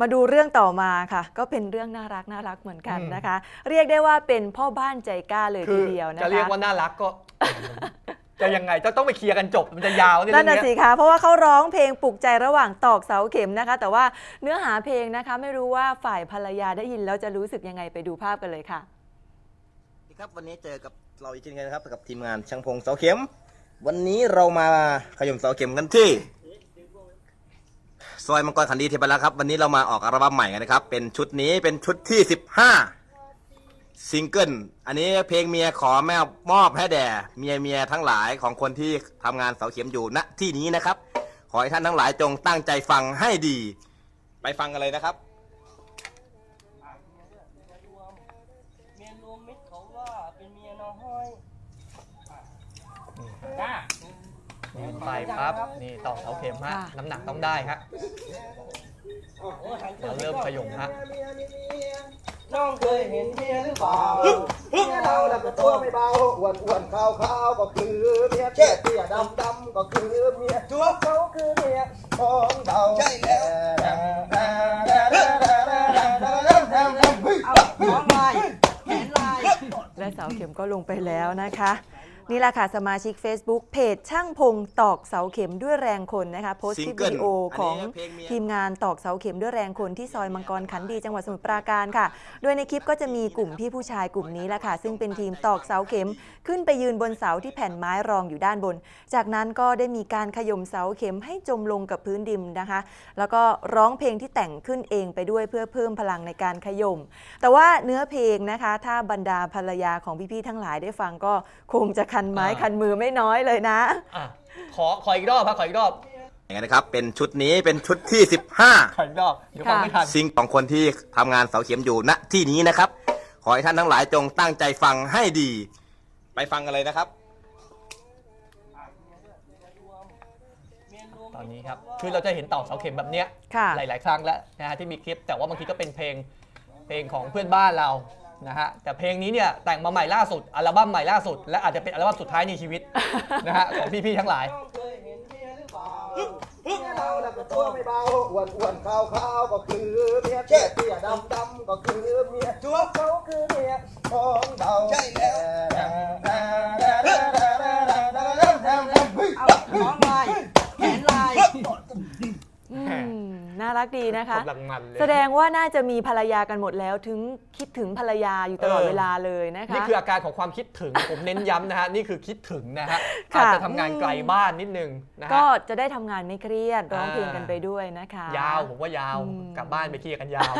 มาดูเรื่องต่อมาค่ะ ก็เป็นเรื่องน่ารักน่ารักเหมือนกันนะคะ เรียกได้ว่าเป็นพ่อบ้านใจกล้าเลยคืทีอเดียวนะคะจะเรียกว่าน่ารักก็ จะยังไงจะต้องไปเคลียร์กันจบมันจะยาวเนี่ยนั่นน่ะเรื่องสิเนี้ยคะเพราะว่าเขาร้องเพลงปลุกใจระหว่างตอกเสาเข็มนะคะ แต่ว่าเนื้อหาเพลงนะคะไม่รู้ว่าฝ่ายภรรยาได้ยินแล้วจะรู้สึกยังไงไปดูภาพกันเลยค่ะสวัสดีครับวันนี้เจอกับเราอีกเช่นเคยนะครับกับทีมงานช่างพงเสาเข็ม วันนี้เรามาขยมเสาเข็มกันที่ ซอยมังกรขันดีเทพรักษ์ครับ วันนี้เรามาออกอัลบั้มใหม่กันนะครับ เป็นชุดนี้เป็นชุดที่สิบห้าซิงเกิลอันนี้เพลงเมียขอแม่มอบให้แด่เมียเมียทั้งหลายของคนที่ทำงานเสาเข็มอยู่ณที่นี้นะครับ ขอให้ท่านทั้งหลายจงตั้งใจฟังให้ดี ไปฟังกันเลยนะครับ นี่ไปปั๊บนี่ตอกเสาเข็มฮะค่ะ น้ำหนักต้องได้ฮะเราเริ่มขยมฮะน้องเคยเห็นเมียหรือเปล่าเมียเราแล้วก็ตัวไม่เบาอ้วนอ้วนขาวขาวก็คือเมียเตี้ยเตี้ยดำดำก็คือเมียตัวเขาคือเมียของเราใช่แล้วเอาน้องลายแขนลาย และเสาเข็มก็ลงไปแล้วนะคะ นี่แหละค่ะ สมาชิก Facebook เพจช่างพงตอกเสาเข็มด้วยแรงคนนะคะโพสต์คลิปซิงเกิวิลดีโอของอันนี้เพลงเมียทีมงานตอกเสาเข็มด้วยแรงคนที่ซอยมังกรขันดีจังหวัดสมุทรปราการค่ะ โดยในคลิปก็จะมีกลุ่มพี่ผู้ชายกลุ่มนี้แหละค่ะ ซึ่งเป็นทีมตอกเสาเข็ม ขึ้นไปยืนบนเสาที่แผ่นไม้รองอยู่ด้านบน จากนั้นก็ได้มีการขย่มเสาเข็มให้จมลงกับพื้นดินนะคะ แล้วก็ร้องเพลงที่แต่งขึ้นเองไปด้วยเพื่อเพิ่มพลังในการขย่มแต่ว่าเนื้อเพลงนะคะ ถ้าบรรดาภรรยาของพี่ๆทั้งหลายได้ฟังก็คงจะคันไม้อ่าคันมือไม่น้อยเลยนะ อะขอขออีกรอบครับขออีกรอบอย่างนั้นนะครับ เป็นชุดนี้เป็นชุดที่15ขออีกรอบเดี๋ยวฟังไม่ทันซิงของคนที่ทำงานเสาเข็มอยู่ณที่นี้นะครับ ขอให้ท่านทั้งหลายจงตั้งใจฟังให้ดี ไปฟังกันเลยนะครับ ตอนนี้ครับคือเราจะเห็นตอกเสาเข็มแบบเนี้ยค่ะ หลาย ๆ ครั้งแล้วนะฮะที่มีคลิปแต่ว่าบางทีก็เป็นเพลงเพลงของเพื่อนบ้านเรา นะฮะแต่เพลงนี้เนี่ยแต่งมาใหม่ล่าสุดอัลบั้มใหม่ล่าสุด และอาจจะเป็นอัลบั้มสุดท้ายในชีวิต นะฮะของพี่ๆทั้งหลายน้องเคยเห็นเมียหรือเปล่าเมียเราแล้วก็ตัวไม่เบาอ้วนอ้วนขาวขาวก็คือเมียเตี้ยเตี้ยดำดำก็คือเมียตัวเขาคือเมียของเราใช่แล้ว ดีนะคะ กำลังมันเลย แสดงว่าน่าจะมีภรรยากันหมดแล้วถึงคิดถึงภรรยาอยู่ตลอดเออ เวลาเลยนะคะ นี่คืออาการของความคิดถึง ผมเน้นย้ำนะฮะ นี่คือคิดถึงนะฮะค่ะ อาจจะทำงานไกลบ้านนิดนึงนะฮะก็จะได้ทำงานไม่เครียดร้องอ่าเพลงกันไปด้วยนะคะ ยาวผมว่ายาวอืม กลับบ้านไปเคลียร์กันยาว